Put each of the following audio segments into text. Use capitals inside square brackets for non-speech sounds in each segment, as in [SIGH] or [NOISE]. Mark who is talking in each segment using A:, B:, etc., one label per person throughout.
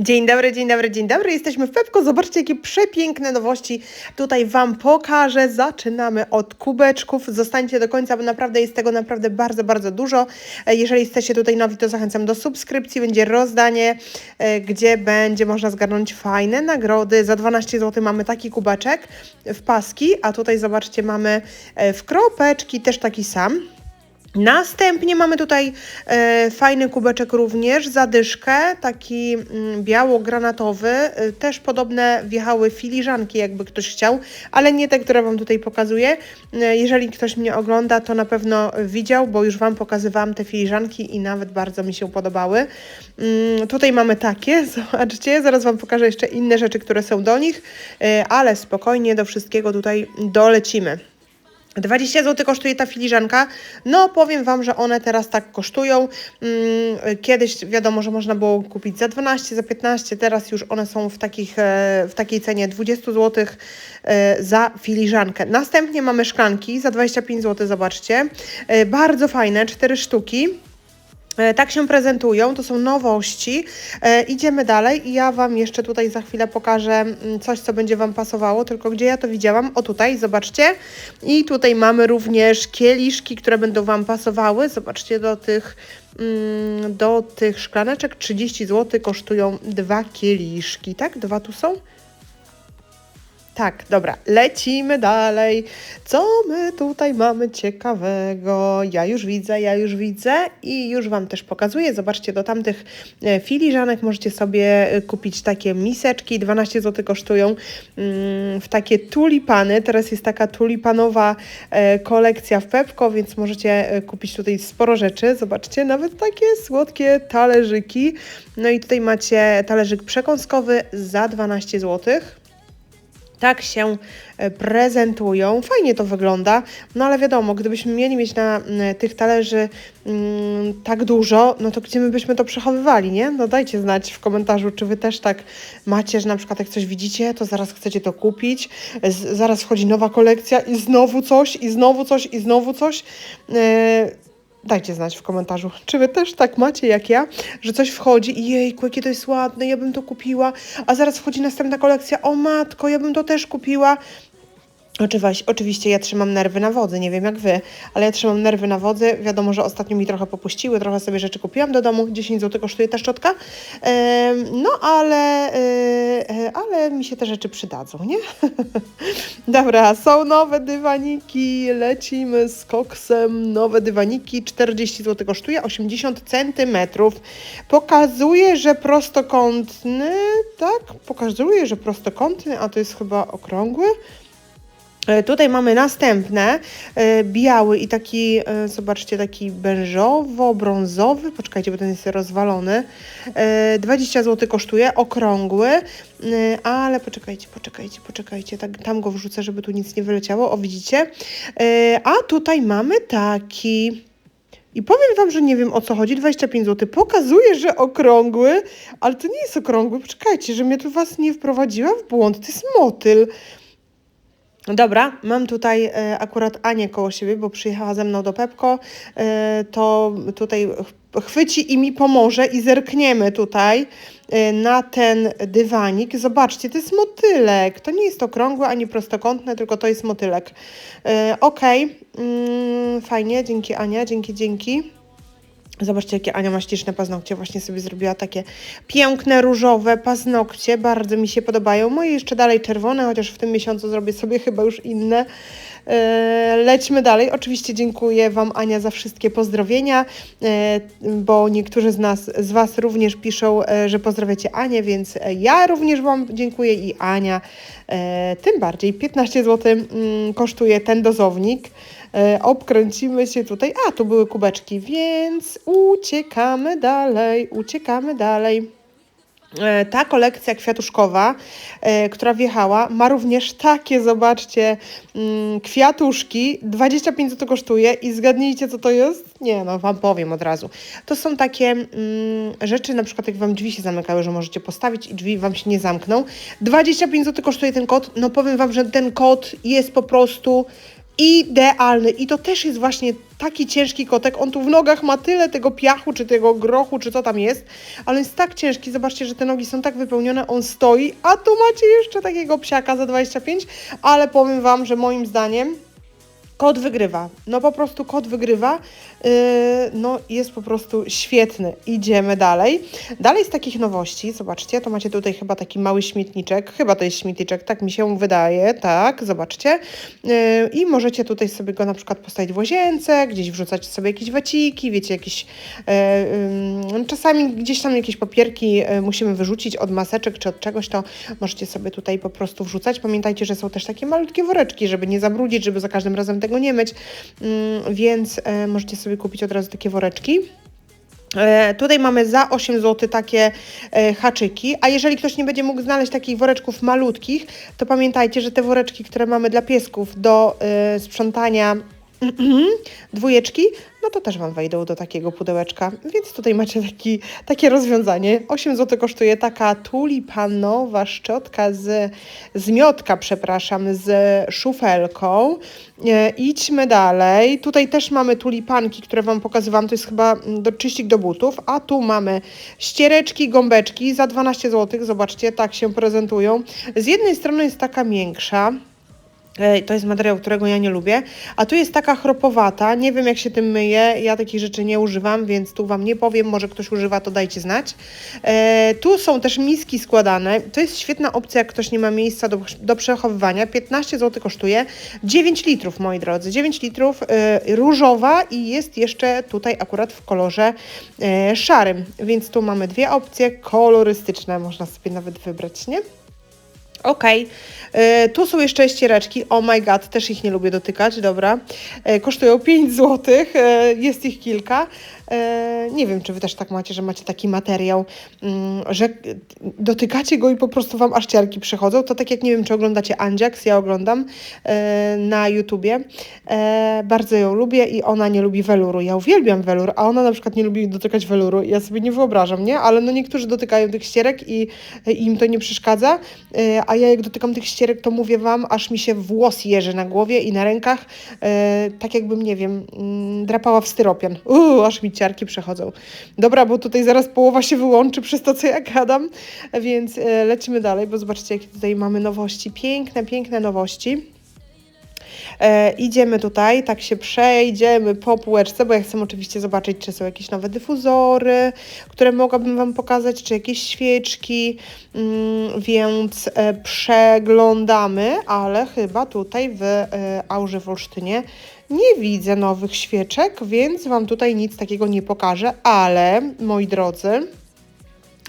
A: Dzień dobry, dzień dobry, dzień dobry. Jesteśmy w Pepko. Zobaczcie, jakie przepiękne nowości tutaj Wam pokażę. Zaczynamy od kubeczków. Zostańcie do końca, bo naprawdę jest tego naprawdę bardzo, bardzo dużo. E, Jeżeli jesteście tutaj nowi, to zachęcam do subskrypcji. Będzie rozdanie, e, gdzie będzie można zgarnąć fajne nagrody. Za 12 zł mamy taki kubeczek w paski, a tutaj zobaczcie, mamy e, w kropeczki też taki sam. Następnie mamy tutaj e, fajny kubeczek również, zadyszkę, taki mm, biało-granatowy. E, też podobne wjechały filiżanki, jakby ktoś chciał, ale nie te, które Wam tutaj pokazuję. E, jeżeli ktoś mnie ogląda, to na pewno widział, bo już Wam pokazywałam te filiżanki i nawet bardzo mi się podobały. Mm, tutaj mamy takie, [LAUGHS] zobaczcie, zaraz Wam pokażę jeszcze inne rzeczy, które są do nich, e, ale spokojnie do wszystkiego tutaj dolecimy. 20 zł kosztuje ta filiżanka. No, powiem Wam, że one teraz tak kosztują. Mm, Kiedyś wiadomo, że można było kupić za 12, za 15, teraz już one są w, takich, e, w takiej cenie 20 zł e, za filiżankę. Następnie mamy szklanki za 25 zł, zobaczcie. E, Bardzo fajne, 4 sztuki. E, Tak się prezentują, to są nowości. E, idziemy dalej i ja Wam jeszcze tutaj za chwilę pokażę mm, coś, co będzie Wam pasowało, tylko gdzie ja to widziałam? O tutaj, zobaczcie. I tutaj mamy również kieliszki, które będą Wam pasowały. Zobaczcie, do tych, mm, do tych szklaneczek 30 zł kosztują dwa kieliszki, tak? Dwa tu są? Tak, dobra, lecimy dalej. Co my tutaj mamy ciekawego? Ja już widzę, ja już widzę i już Wam też pokazuję. Zobaczcie, do tamtych e, filiżanek możecie sobie e, kupić takie miseczki, 12 zł kosztują mm, w takie tulipany. Teraz jest taka tulipanowa e, kolekcja w Pepko, więc możecie kupić tutaj sporo rzeczy. Zobaczcie, nawet takie słodkie talerzyki. No i tutaj macie talerzyk przekąskowy za 12 złotych tak się e, prezentują. Fajnie to wygląda, no ale wiadomo, gdybyśmy mieli mieć na tych talerzy mm, tak dużo, no to gdzie my byśmy to przechowywali, nie? No dajcie znać w komentarzu, czy wy też tak macie, że na przykład jak coś widzicie, to zaraz chcecie to kupić, zaraz wchodzi nowa kolekcja i znowu coś, i znowu coś, i znowu coś. E, Dajcie znać w komentarzu, czy wy też tak macie jak ja, że coś wchodzi. I jejku, jakie to jest ładne, ja bym to kupiła, a zaraz wchodzi następna kolekcja, o matko, ja bym to też kupiła. Oczywiście, oczywiście ja trzymam nerwy na wodzy, nie wiem jak wy, ale ja trzymam nerwy na wodzy. Wiadomo, że ostatnio mi trochę popuściły, trochę sobie rzeczy kupiłam do domu, 10 zł kosztuje ta szczotka. No ale, e, e, ale mi się te rzeczy przydadzą, nie? [LAUGHS] Dobra, są nowe dywaniki, lecimy z koksem. Nowe dywaniki, 40 zł kosztuje, 80 centymetrów. Pokazuje, że prostokątny, tak? Pokazuje, że prostokątny, a to jest chyba okrągły. E, Tutaj mamy następne, e, biały i taki, e, zobaczcie, taki beżowo-brązowy, poczekajcie, bo ten jest rozwalony, E, 20 zł kosztuje, okrągły, ale poczekajcie, poczekajcie, poczekajcie, tak, tam go wrzucę, żeby tu nic nie wyleciało, o widzicie, a tutaj mamy taki... I powiem Wam, że nie wiem o co chodzi, 25 zł. Pokazuje, że okrągły, ale to nie jest okrągły. Poczekajcie, że mnie tu Was nie wprowadziła w błąd. To jest motyl. Dobra, mam tutaj e, akurat Anię koło siebie, bo przyjechała ze mną do Pepko, e, to tutaj ch- chwyci i mi pomoże i zerkniemy tutaj e, na ten dywanik. Zobaczcie, to jest motylek, to nie jest okrągłe ani prostokątne, tylko to jest motylek. Okej, mm, fajnie, dzięki Ania, dzięki, dzięki. Zobaczcie, jakie Ania ma śliczne paznokcie. Właśnie sobie zrobiła takie piękne, różowe paznokcie. Bardzo mi się podobają. Moje jeszcze dalej czerwone, chociaż w tym miesiącu zrobię sobie chyba już inne. E, Lećmy dalej. Oczywiście dziękuję Wam, Ania, za wszystkie pozdrowienia, e, bo niektórzy z nas, z Was również piszą, e, że pozdrawiacie Anię, więc ja również Wam dziękuję i Ania tym bardziej. 15 zł mm, kosztuje ten dozownik. E, obkręcimy się tutaj. A, tu były kubeczki, więc uciekamy dalej, uciekamy dalej. E, Ta kolekcja kwiatuszkowa, e, która wjechała, ma również takie, zobaczcie, mm, kwiatuszki. 25 zł kosztuje i zgadnijcie, co to jest? Nie, no Wam powiem od razu. To są takie mm, rzeczy, na przykład jak Wam drzwi się zamykały, że możecie postawić i drzwi Wam się nie zamkną. 25 zł kosztuje ten kot. No powiem Wam, że ten kot jest po prostu idealny. I to też jest właśnie taki ciężki kotek, on tu w nogach ma tyle tego piachu, czy tego grochu, czy co tam jest, ale jest tak ciężki, zobaczcie, że te nogi są tak wypełnione, on stoi, a tu macie jeszcze takiego psiaka za 25, ale powiem Wam, że moim zdaniem Kot wygrywa. No po prostu kot wygrywa. Yy, no jest po prostu świetny. Idziemy dalej. Dalej z takich nowości, zobaczcie, to macie tutaj chyba taki mały śmietniczek. Chyba to jest śmietniczek, tak mi się wydaje, tak, zobaczcie. Yy, I możecie tutaj sobie go na przykład postawić w łazience, gdzieś wrzucać sobie jakieś waciki, wiecie, jakieś yy, yy, czasami gdzieś tam jakieś papierki yy, musimy wyrzucić od maseczek czy od czegoś, to możecie sobie tutaj po prostu wrzucać. Pamiętajcie, że są też takie malutkie woreczki, żeby nie zabrudzić, żeby za każdym razem tego nie myć, mm, więc e, możecie sobie kupić od razu takie woreczki. E, tutaj mamy za 8 zł takie e, haczyki, a jeżeli ktoś nie będzie mógł znaleźć takich woreczków malutkich, to pamiętajcie, że te woreczki, które mamy dla piesków do sprzątania dwójeczki, no to też Wam wejdą do takiego pudełeczka, więc tutaj macie taki, takie rozwiązanie. 8 zł kosztuje taka tulipanowa szczotka z, zmiotka, przepraszam, z szufelką. E, idźmy dalej. Tutaj też mamy tulipanki, które Wam pokazywałam, to jest chyba do, czyścik do butów, a tu mamy ściereczki, gąbeczki za 12 zł. Zobaczcie, tak się prezentują. Z jednej strony jest taka większa, to jest materiał, którego ja nie lubię. A tu jest taka chropowata. Nie wiem, jak się tym myje. Ja takich rzeczy nie używam, więc tu Wam nie powiem. Może ktoś używa, to dajcie znać. E, tu są też miski składane. To jest świetna opcja, jak ktoś nie ma miejsca do, do przechowywania. 15 zł kosztuje. 9 litrów, moi drodzy. 9 litrów e, różowa i jest jeszcze tutaj akurat w kolorze e, szarym. Więc tu mamy dwie opcje kolorystyczne. Można sobie nawet wybrać, nie? Ok, e, tu są jeszcze ściereczki, oh my god, też ich nie lubię dotykać, dobra, e, kosztują 5 zł, e, jest ich kilka, nie wiem, czy Wy też tak macie, że macie taki materiał, mm, że dotykacie go i po prostu Wam aż ciarki przychodzą. To tak jak nie wiem, czy oglądacie Andziaks, ja oglądam e, na YouTubie. E, bardzo ją lubię i ona nie lubi weluru. Ja uwielbiam welur, a ona na przykład nie lubi dotykać weluru. Ja sobie nie wyobrażam, nie? Ale no niektórzy dotykają tych ścierek i, i im to nie przeszkadza, a ja jak dotykam tych ścierek, to mówię Wam, aż mi się włos jeży na głowie i na rękach, tak jakbym, nie wiem, mm, drapała w styropian. Uuu, aż mi ciarki przechodzą. Dobra, bo tutaj zaraz połowa się wyłączy przez to, co ja gadam, więc e, lecimy dalej, bo zobaczcie, jakie tutaj mamy nowości. Piękne, piękne nowości. E, idziemy tutaj, tak się przejdziemy po półeczce, bo ja chcę oczywiście zobaczyć, czy są jakieś nowe dyfuzory, które mogłabym Wam pokazać, czy jakieś świeczki, mm, więc e, przeglądamy, ale chyba tutaj w e, Aurze w Olsztynie nie widzę nowych świeczek, więc Wam tutaj nic takiego nie pokażę, ale moi drodzy,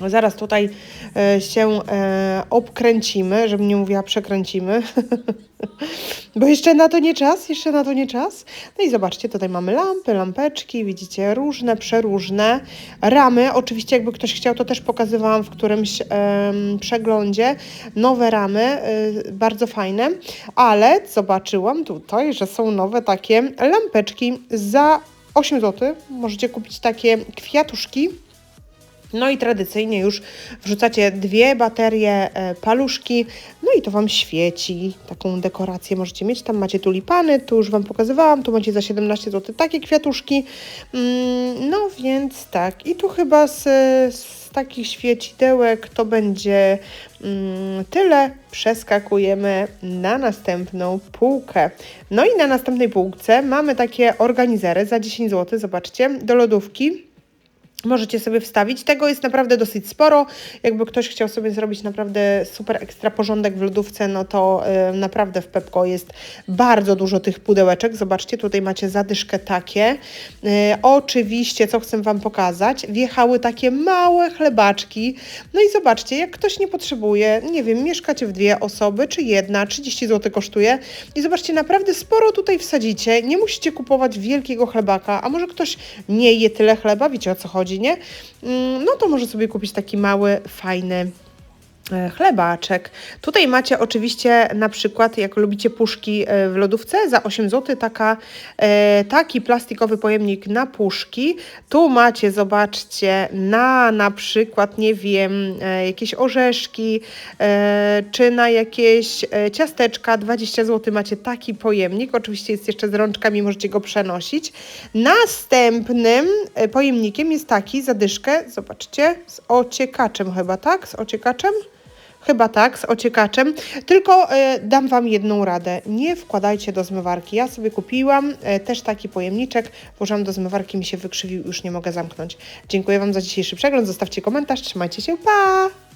A: Zaraz tutaj e, się e, obkręcimy, żebym nie mówiła przekręcimy, [LAUGHS] bo jeszcze na to nie czas, jeszcze na to nie czas. No i zobaczcie, tutaj mamy lampy, lampeczki, widzicie, różne, przeróżne. Ramy, oczywiście jakby ktoś chciał, to też pokazywałam w którymś przeglądzie. Nowe ramy, e, bardzo fajne, ale zobaczyłam tutaj, że są nowe takie lampeczki za 8 zł. Możecie kupić takie kwiatuszki no i tradycyjnie już wrzucacie dwie baterie e, paluszki, no i to Wam świeci. Taką dekorację możecie mieć. Tam macie tulipany, tu już Wam pokazywałam, tu macie za 17 zł takie kwiatuszki. Mm, no więc tak, i tu chyba z, z takich świecidełek to będzie mm, tyle. Przeskakujemy na następną półkę. No i na następnej półce mamy takie organizery za 10 zł, zobaczcie, do lodówki możecie sobie wstawić. Tego jest naprawdę dosyć sporo. Jakby ktoś chciał sobie zrobić naprawdę super ekstra porządek w lodówce, no to y, naprawdę w Pepko jest bardzo dużo tych pudełeczek. Zobaczcie, tutaj macie zadyszkę takie. Y, oczywiście, co chcę Wam pokazać, wjechały takie małe chlebaczki. No i zobaczcie, jak ktoś nie potrzebuje, nie wiem, mieszkacie w dwie osoby, czy jedna, 30 zł kosztuje. I zobaczcie, naprawdę sporo tutaj wsadzicie. Nie musicie kupować wielkiego chlebaka, a może ktoś nie je tyle chleba, wiecie o co chodzi rodzinie, mm, no to może sobie kupić taki mały, fajny chlebaczek. Tutaj macie oczywiście na przykład, jak lubicie puszki e, w lodówce, za 8 zł taka, e, taki plastikowy pojemnik na puszki. Tu macie, zobaczcie, na na przykład, nie wiem, e, jakieś orzeszki, e, czy na jakieś e, ciasteczka, 20 zł macie taki pojemnik. Oczywiście jest jeszcze z rączkami, możecie go przenosić. Następnym e, pojemnikiem jest taki, zadyszkę, zobaczcie, z ociekaczem chyba, tak? Z ociekaczem? Chyba tak, z ociekaczem. Tylko e, dam Wam jedną radę. Nie wkładajcie do zmywarki. Ja sobie kupiłam e, też taki pojemniczek. Włożyłam do zmywarki, mi się wykrzywił, już nie mogę zamknąć. Dziękuję Wam za dzisiejszy przegląd. Zostawcie komentarz, trzymajcie się, pa!